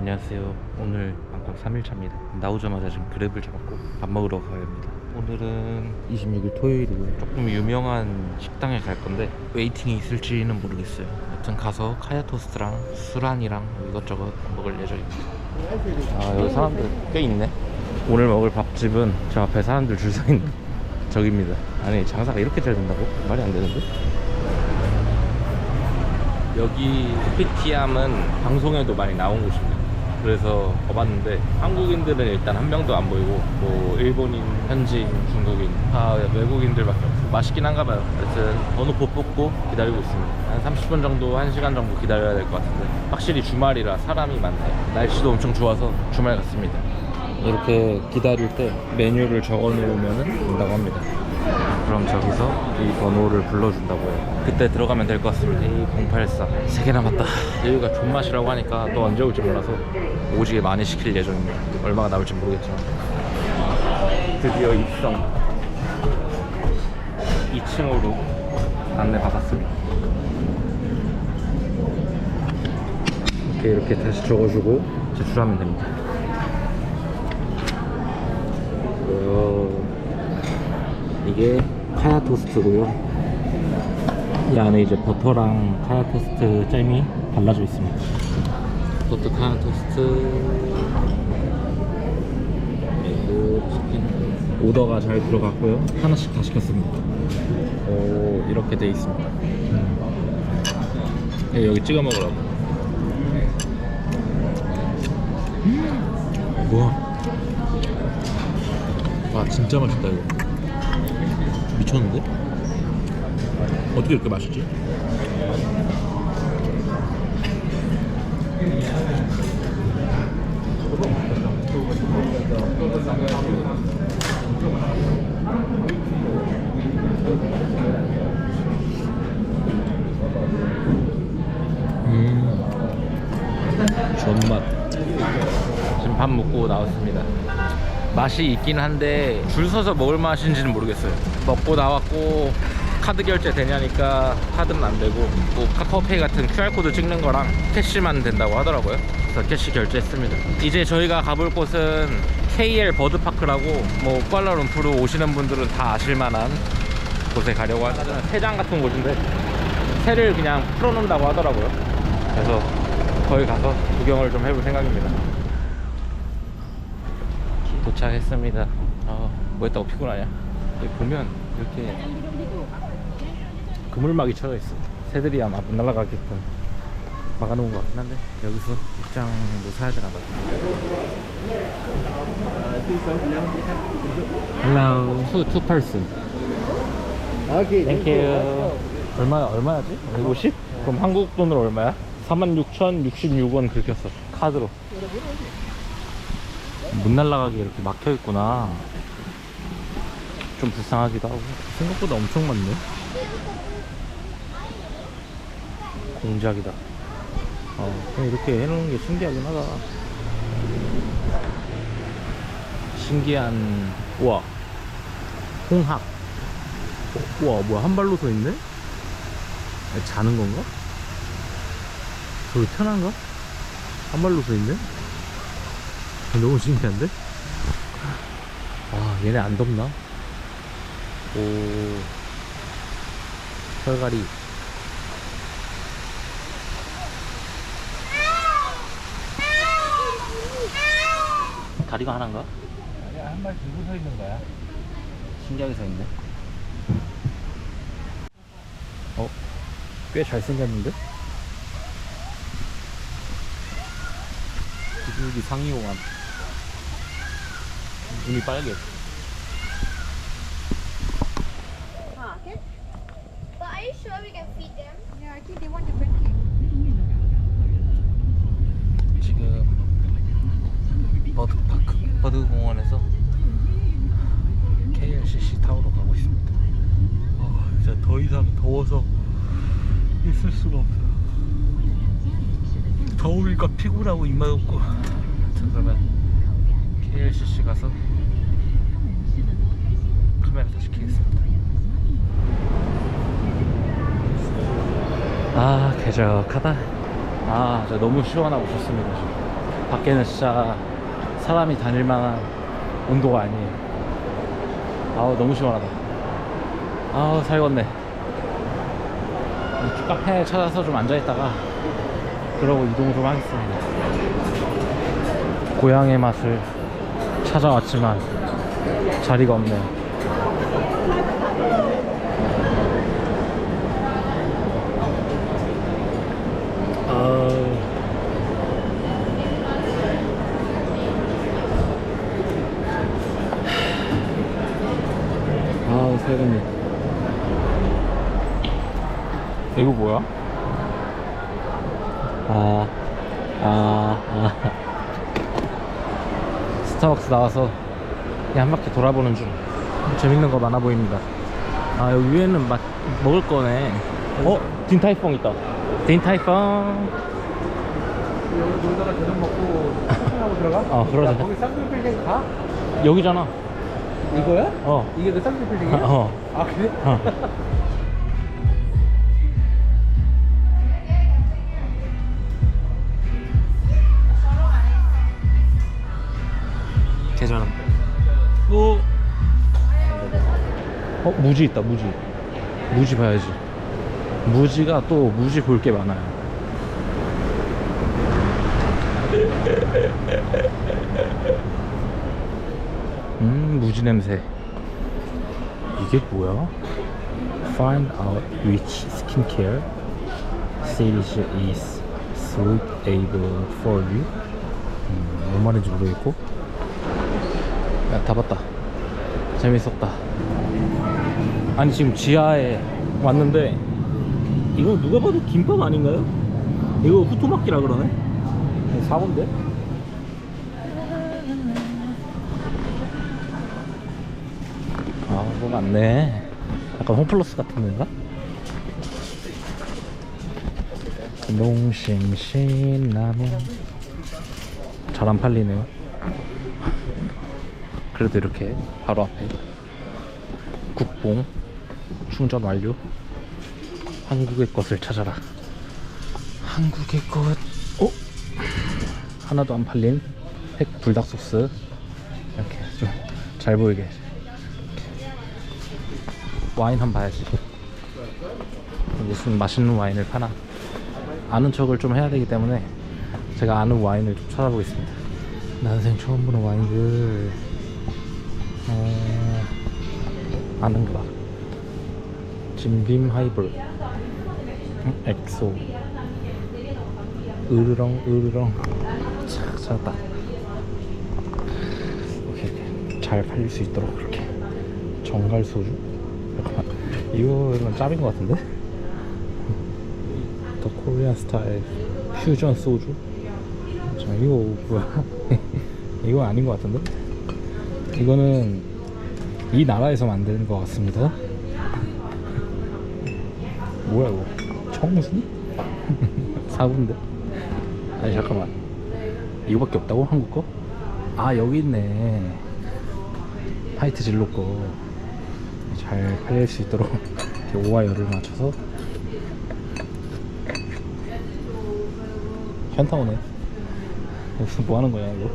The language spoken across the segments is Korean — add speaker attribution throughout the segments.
Speaker 1: 안녕하세요. 오늘 방콕 3일차입니다. 나오자마자 지금 그랩을 잡았고 밥 먹으러 가야 합니다. 오늘은 26일 토요일이고요. 조금 유명한 식당에 갈 건데 웨이팅이 있을지는 모르겠어요. 여튼 가서 카야 토스트랑 수란이랑 이것저것 먹을 예정입니다. 아 여기 사람들 꽤 있네. 오늘 먹을 밥집은 저 앞에 사람들 줄 서 있는 저기입니다. 아니 장사가 이렇게 잘 된다고? 말이 안 되는데? 여기 코피티암은 방송에도 많이 나온 곳입니다. 그래서 가봤는데 한국인들은 일단 한 명도 안 보이고 뭐 일본인, 현지인, 중국인 다 외국인들밖에 없어요. 맛있긴 한가 봐요. 하여튼 번호표 뽑고 기다리고 있습니다. 한 30분 정도, 1시간 정도 기다려야 될 것 같은데 확실히 주말이라 사람이 많네요. 날씨도 엄청 좋아서 주말 같습니다. 이렇게 기다릴 때 메뉴를 적어 놓으면 된다고 합니다. 그럼 저기서 이 번호를 불러준다고 해요. 그때 들어가면 될 것 같습니다. A084. 3개 남았다. 여기가 존맛이라고 하니까 또 언제 올지 몰라서 오지게 많이 시킬 예정입니다. 얼마가 남을지 모르겠지만. 드디어 입성. 2층으로 안내 받았습니다. 이렇게 이렇게 다시 적어주고 제출하면 됩니다. 어, 이게 카야 토스트고요. 이 안에 이제 버터랑 카야 토스트 잼이 발라져 있습니다. 버터 카야 토스트 그리고 치킨 오더가 잘 들어갔고요. 하나씩 다 시켰습니다. 오 이렇게 돼 있습니다. 네, 여기 찍어 먹으라고. 음, 우와. 와 진짜 맛있다 이거 미쳤는데? 어떻게 이렇게 맛있지? 존맛. 지금 밥 먹고 나왔습니다. 맛이 있긴 한데 줄 서서 먹을 맛인지는 모르겠어요. 먹고 나왔고 카드 결제 되냐니까 카드는 안 되고 뭐 카카오페이 같은 QR코드 찍는 거랑 캐시만 된다고 하더라고요. 그래서 캐시 결제했습니다. 이제 저희가 가볼 곳은 KL 버드파크라고 뭐 쿠알라룸푸르 오시는 분들은 다 아실만한 곳에 가려고 하잖아요. 새장 같은 곳인데 새를 그냥 풀어놓는다고 하더라고요. 그래서 거기 가서 구경을 좀 해볼 생각입니다. 도착했습니다. 아, 뭐 했다고 피곤하냐? 여기 보면 이렇게 그물막이 쳐져 있어. 새들이 아마 못 날아가게끔 막아놓은 것 같긴 한데 여기서 입장 뭐 사야 되나 봐. Hello. Two person.
Speaker 2: Okay,
Speaker 1: Thank you. 얼마 얼마야지? 150? 그럼 한국 돈으로 얼마야? 46,066원 긁혔어. 카드로. 못 날라가게 이렇게 막혀 있구나. 좀 불쌍하기도 하고. 생각보다 엄청 많네. 공작이다. 어, 그냥 이렇게 해놓은 게 신기하긴 하다. 신기한, 우와. 홍학. 어, 우와, 뭐야, 한 발로 서 있네? 자는 건가? 저기 편한가? 한 발로 서 있네? 아, 너무 신기한데? 아, 얘네 안 덥나? 오. 털갈이. 다리가 하나인가?
Speaker 2: 아니야, 한발 들고 서 있는 거야.
Speaker 1: 신기하게 서 있네. 어? 꽤 잘생겼는데? 비둘기 상이용한. 눈이 빨개.
Speaker 3: Sure we can feed them?
Speaker 4: Yeah, I think they want different things.
Speaker 1: 지금 버드 파크 버드 공원에서 KLCC 타워로 가고 있습니다. 아, 진짜 더 이상 더워서 있을 수가 없어요. 더우니까 피곤하고 입맛 없고. 자, 그러면 KLCC 가서 카메라 다시 켜겠습니다. 아, 쾌적하다. 아, 너무 시원하고 좋습니다. 지금. 밖에는 진짜 사람이 다닐 만한 온도가 아니에요. 아우 너무 시원하다. 아우 살겄네. 쭉 카페 찾아서 좀 앉아있다가 그러고 이동 좀 하겠습니다. 고향의 맛을 찾아왔지만 자리가 없네요. 아. 아, 세근이. 이거 뭐야? 아, 아, 아. 스타벅스 나와서 한 바퀴 돌아보는 중. 재밌는 거 많아 보입니다. 아, 여기 위에는 막 먹을 거네. 어? 딘타이펑 있다. 딘타이펑.
Speaker 2: 여기 놀다가 저녁 먹고 쇼핑하고 들어가?
Speaker 1: 어, 그러자.
Speaker 2: 야, 거기 쌍둥이 빌딩 가?
Speaker 1: 여기잖아.
Speaker 2: 이거야?
Speaker 1: 어.
Speaker 2: 이게 그 쌍둥이 빌딩이야?
Speaker 1: 어.
Speaker 2: 아 그래?
Speaker 1: 어. 어 무지 있다 무지 무지 봐야지 무지가 또 무지 볼 게 많아요 음 무지 냄새 이게 뭐야? Find out which skincare series is suitable for you. 음, 뭔 말인지 모르겠고. 야, 다 봤다. 재밌었다. 아니, 지금 지하에 왔는데, 이거 누가 봐도 김밥 아닌가요? 이거 후토마키라 그러네? 4번데? 아, 뭐 많네. 약간 홈플러스 같은 데인가? 농심신 라면 잘 안 팔리네요. 그래도 이렇게 바로 앞에 국뽕 충전 완료. 한국의 것을 찾아라. 한국의 것. 어? 하나도 안 팔린 팩 불닭 소스. 이렇게 좀 잘 보이게. 와인 한 번 봐야지. 무슨 맛있는 와인을 파나. 아는 척을 좀 해야 되기 때문에 제가 아는 와인을 좀 찾아보겠습니다. 난생 처음 보는 와인들. 아는 거다. 진빔 하이볼. 음, 엑소. 으르렁, 으르렁. 착, 찾았다. 오케이. 잘 팔릴 수 있도록 그렇게. 정갈 소주? 잠깐만. 이거는 짭인 것 같은데? 더 코리안 스타일 퓨전 소주? 자, 이거 뭐야? 이거 아닌 것 같은데? 이거는 이 나라에서 만드는 것 같습니다. 뭐야 이거? 청순? 사군데? 아니 잠깐만 이거밖에 없다고 한국 거? 아 여기 있네 화이트 진로 거잘 팔릴 수 있도록 이렇게 오와 열을 맞춰서 현타 오네 무슨 뭐 하는 거야 이거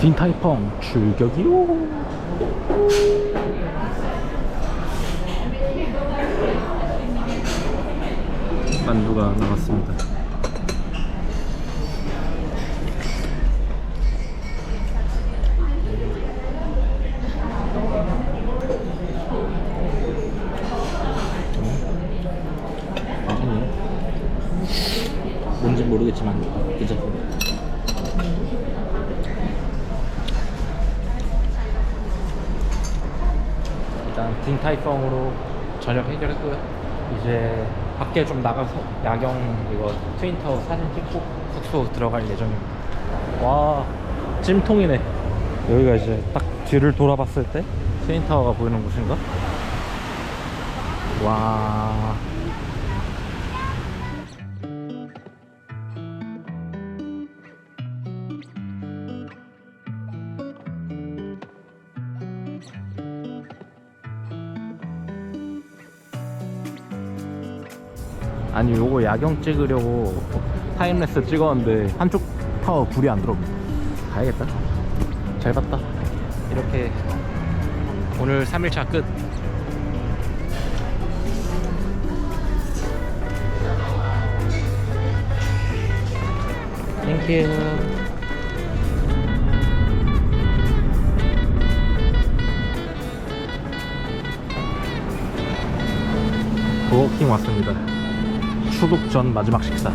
Speaker 1: 딘타이펑 출격이요. 만두가 나왔습니다. 뭔지 모르겠지만 괜찮 딘타이펑으로 저녁 해결했고요. 이제 밖에 좀 나가서 야경 이거 트윈타워 사진 찍고 숙소 들어갈 예정입니다. 와 찜통이네. 여기가 이제 딱 뒤를 돌아봤을 때 트윈타워가 보이는 곳인가? 와 아니 요거 야경 찍으려고 타임랩스 찍었는데 한쪽 타워 불이 안 들어옵니다. 가야겠다. 잘 봤다. 이렇게 오늘 3일차 끝. 땡큐 버거킹 왔습니다 추석 전 마지막 식사